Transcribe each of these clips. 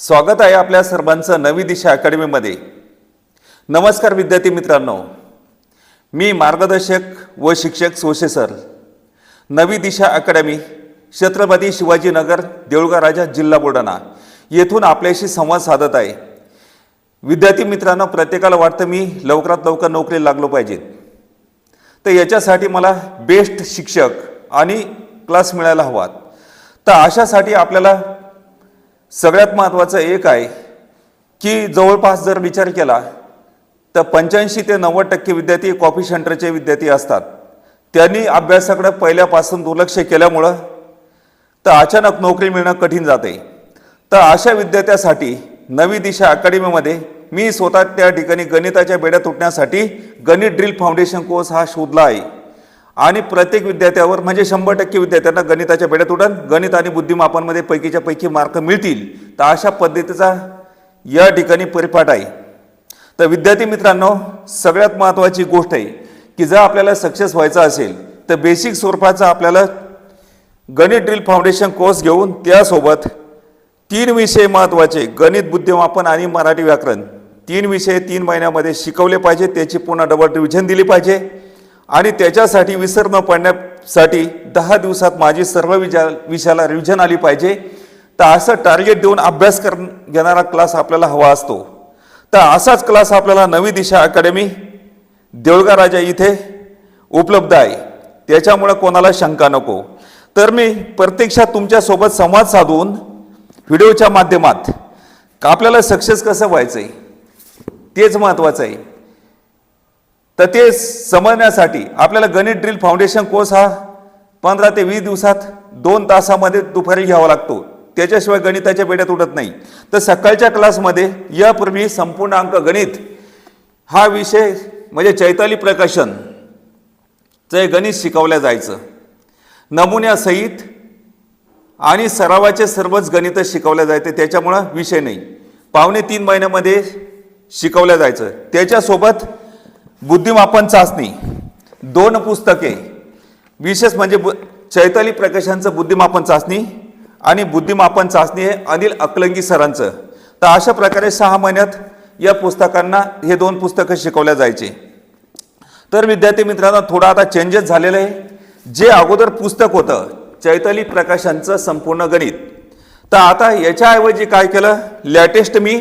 स्वागत आहे आपल्या सर्वांचं नवी दिशा अकॅडमीमध्ये. नमस्कार विद्यार्थी मित्रांनो. मी मार्गदर्शक व शिक्षक सोशे सर. नवी दिशा अकॅडमी छत्रपती शिवाजीनगर देऊळगा राजा जिल्हा बुलढाणा येथून आपल्याशी संवाद साधत आहे. विद्यार्थी मित्रांनो प्रत्येकाला वाटतं मी लवकरात लवकर नोकरी लागलो पाहिजे. तर याच्यासाठी मला बेस्ट शिक्षक आणि क्लास मिळायला हवा तर अशासाठी आपल्याला सगळ्यात महत्त्वाचं एक आहे की जवळपास जर विचार केला तर पंच्याऐंशी ते नव्वद टक्के विद्यार्थी कॉफी सेंटरचे विद्यार्थी असतात. त्यांनी अभ्यासाकडे पहिल्यापासून दुर्लक्ष केल्यामुळं तर अचानक नोकरी मिळणं कठीण जाते. तर अशा विद्यार्थ्यासाठी नवी दिशा अकॅडमीमध्ये मी स्वतः त्या ठिकाणी गणिताच्या बेड्या तुटण्यासाठी गणित ड्रिल फाउंडेशन कोर्स हा शोधला आहे. आणि प्रत्येक विद्यार्थ्यावर म्हणजे शंभर टक्के विद्यार्थ्यांना गणिताच्या बेड्यात उडन गणित आणि बुद्धिमापनमध्ये पैकीच्या पैकी मार्क मिळतील. तर अशा पद्धतीचा या ठिकाणी परिपाठ आहे. तर विद्यार्थी मित्रांनो सगळ्यात महत्त्वाची गोष्ट आहे की जर आपल्याला सक्सेस व्हायचं असेल तर बेसिक स्वरूपाचा आपल्याला गणित ड्रिल फाउंडेशन कोर्स घेऊन त्यासोबत तीन विषय महत्त्वाचे गणित बुद्धिमापन आणि मराठी व्याकरण तीन विषय तीन महिन्यामध्ये शिकवले पाहिजे त्याची पुन्हा डबल रिव्हिजन दिली पाहिजे. आणि त्याच्यासाठी विसर न पडण्यासाठी दहा दिवसात माझी सर्व विजा विषयाला रिव्हिजन आली पाहिजे. तर असं टार्गेट देऊन अभ्यास कर घेणारा क्लास आपल्याला हवा असतो. तर असाच क्लास आपल्याला नवी दिशा अकॅडमी देऊळगा राजा इथे उपलब्ध आहे. त्याच्यामुळं कोणाला शंका नको. तर मी प्रत्यक्षात तुमच्यासोबत संवाद साधून व्हिडिओच्या माध्यमात का आपल्याला सक्सेस कसं व्हायचं आहे तेच महत्त्वाचं आहे. तर ते समजण्यासाठी आपल्याला गणित ड्रिल फाउंडेशन कोर्स हा पंधरा ते वीस दिवसात दोन तासामध्ये दुपारी घ्यावा लागतो. त्याच्याशिवाय गणिताच्या पेट्यात उडत नाही. तर सकाळच्या क्लासमध्ये यापूर्वी संपूर्ण अंक गणित हा विषय म्हणजे चैताली प्रकाशन चे गणित शिकवल्या जायचं. नमुन्यासहित आणि सरावाचे सर्वच गणितं शिकवल्या जायचे. त्याच्यामुळं विषय नाही. पावणे तीन महिन्यामध्ये शिकवल्या जायचं. त्याच्यासोबत बुद्धिमापन चाचणी दोन पुस्तके विशेष म्हणजे बु चैताली प्रकाशांचं बुद्धिमापन चाचणी आणि बुद्धिमापन चाचणी हे अनिल अकलंगी सरांचं. तर अशा प्रकारे सहा महिन्यात या पुस्तकांना हे दोन पुस्तकं शिकवल्या जायचे. तर विद्यार्थी मित्रांनो थोडं आता चेंजेस झालेलं आहे. जे अगोदर पुस्तक होतं चैताली प्रकाशांचं संपूर्ण गणित. तर आता याच्याऐवजी काय केलं? लॅटेस्ट मी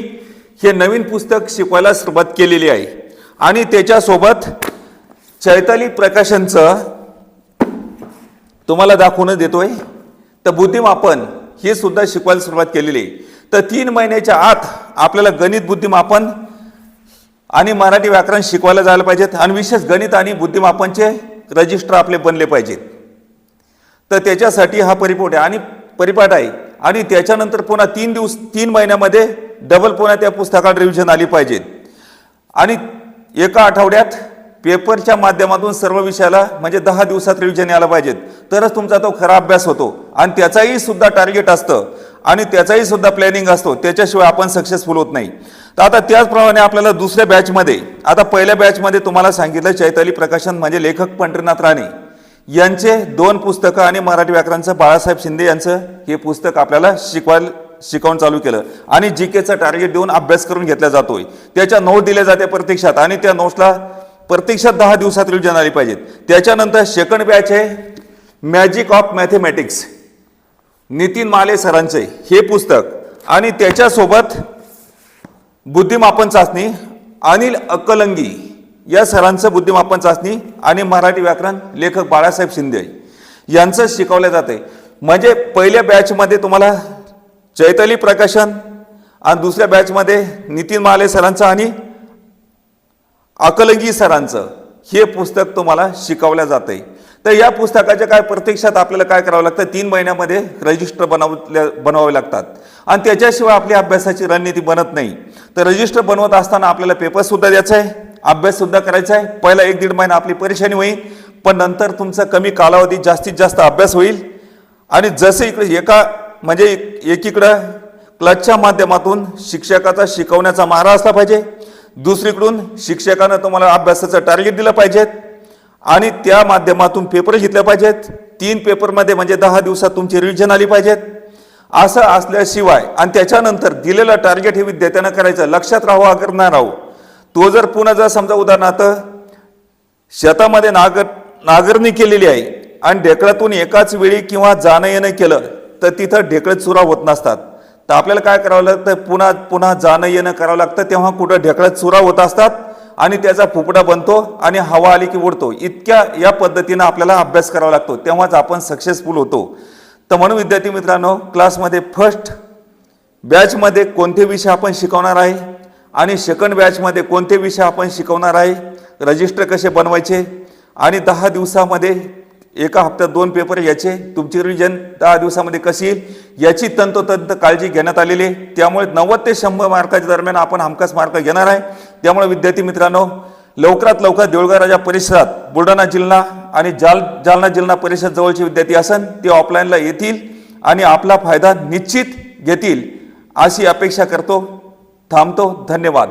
हे नवीन पुस्तक शिकवायला सुरुवात केलेली आहे. आणि त्याच्यासोबत चैताली प्रकाशनचं तुम्हाला दाखवून देतोय. तर बुद्धिमापन हे सुद्धा शिकवायला सुरुवात केलेली आहे. तर तीन महिन्याच्या आत आपल्याला गणित बुद्धिमापन आणि मराठी व्याकरण शिकवायला जायला पाहिजेत आणि विशेष गणित आणि बुद्धिमापनचे रजिस्टर आपले बनले पाहिजेत. तर त्याच्यासाठी हा परिपोट आहे आणि परिपाठ आहे. आणि त्याच्यानंतर पुन्हा तीन दिवस तीन महिन्यामध्ये डबल पुन्हा त्या पुस्तकात रिव्हिजन आली पाहिजेत. आणि एका आठवड्यात पेपरच्या माध्यमातून सर्व विषयाला म्हणजे दहा दिवसात रिव्हिजन यायला पाहिजेत. तरच तुमचा तो खरा अभ्यास होतो. आणि त्याचाही सुद्धा टार्गेट असतं. आणि त्याचाही सुद्धा प्लॅनिंग असतो. त्याच्याशिवाय आपण सक्सेसफुल होत नाही. तर आता त्याचप्रमाणे आपल्याला दुसऱ्या बॅचमध्ये आता पहिल्या बॅचमध्ये तुम्हाला सांगितलं चैताली प्रकाशन म्हणजे लेखक पंढरीनाथ राणे. यांचे दोन पुस्तकं आणि मराठी व्याकरणचं बाळासाहेब शिंदे यांचं हे पुस्तक आपल्याला शिकवायला शिकवण चालू केलं. आणि जी केचं टार्गेट देऊन अभ्यास करून घेतला जातोय. त्याच्या नोट दिल्या जाते प्रत्यक्षात आणि त्या नोट्सला प्रत्यक्षात दहा दिवसात रिव्हिजन आली पाहिजेत. त्याच्यानंतर सेकंड बॅच आहे magic of mathematics Nitin Male सरांचे. हे पुस्तक. आणि त्याच्यासोबत बुद्धिमापन चाचणी अनिल अक्कलंगी या सरांचं बुद्धिमापन चाचणी आणि मराठी व्याकरण लेखक बाळासाहेब शिंदे यांचं शिकवलं जाते म्हणजे पहिल्या बॅचमध्ये तुम्हाला चैताली प्रकाशन आणि दुसऱ्या बॅचमध्ये नितीन महाले सरांचं आणि अकलंगी सरांचं हे पुस्तक तुम्हाला शिकवलं जातं आहे तर या पुस्तकाच्या काय प्रत्यक्षात आपल्याला काय करावं लागतं? तीन महिन्यामध्ये रजिस्टर बनवल्या बनवावे लागतात. आणि त्याच्याशिवाय आपली अभ्यासाची रणनीती बनत नाही. तर रजिस्टर बनवत असताना आपल्याला पेपरसुद्धा द्यायचा आहे. अभ्याससुद्धा करायचा आहे. पहिला एक दीड महिना आपली परेशानी होईल. पण नंतर तुमचा कमी कालावधीत जास्तीत जास्त अभ्यास होईल. आणि जसे इकडे एका म्हणजे एकीकडं क्लचच्या माध्यमातून शिक्षकाचा शिकवण्याचा मारा असला पाहिजे. दुसरीकडून शिक्षकानं तुम्हाला अभ्यासाचं टार्गेट दिलं पाहिजेत आणि त्या माध्यमातून पेपर घेतले पाहिजेत. तीन पेपरमध्ये म्हणजे दहा दिवसात तुमची रिव्हिजन आली पाहिजेत. असं असल्याशिवाय आणि त्याच्यानंतर दिलेलं टार्गेट हे विद्यार्थ्यांना करायचं लक्षात राहू अगर नाही राहू. तो जर पुन्हा जर समजा उदाहरणार्थ शेतामध्ये नागर नागरणी केलेली आहे आणि ढेकळातून एकाच वेळी किंवा जाणं येणं केलं तर तिथं ढेकळं चुरा होत नसतात. तर आपल्याला काय करावं लागतं? पुन्हा पुन्हा जाणं येणं करावं लागतं. तेव्हा कुठं ढेकळं चुरा होत असतात आणि त्याचा फुपडा बनतो आणि हवा आली की उडतो. इतक्या या पद्धतीनं आपल्याला अभ्यास करावा लागतो. तेव्हाच आपण सक्सेसफुल होतो. तर म्हणून विद्यार्थी मित्रांनो क्लासमध्ये फर्स्ट बॅचमध्ये कोणते विषय आपण शिकवणार आहे? आणि सेकंड बॅचमध्ये कोणते विषय आपण शिकवणार आहे? रजिस्टर कसे बनवायचे? आणि दहा दिवसामध्ये एका हप्त्यात दोन पेपर याचे तुमची रिव्हिजन दहा दिवसामध्ये कशी येईल याची तंतोतंत काळजी घेण्यात आलेली आहे. त्यामुळे नव्वद ते शंभर मार्काच्या दरम्यान आपण हमखास मार्क घेणार आहे. त्यामुळे विद्यार्थी मित्रांनो लवकरात लवकर देऊळगाव राजा परिसरात बुलढाणा जिल्हा आणि जाल जालना जिल्हा परिषद जवळचे विद्यार्थी असन ते ऑफलाईनला येतील आणि आपला फायदा निश्चित घेतील. अशी अपेक्षा करतो थांबतो धन्यवाद.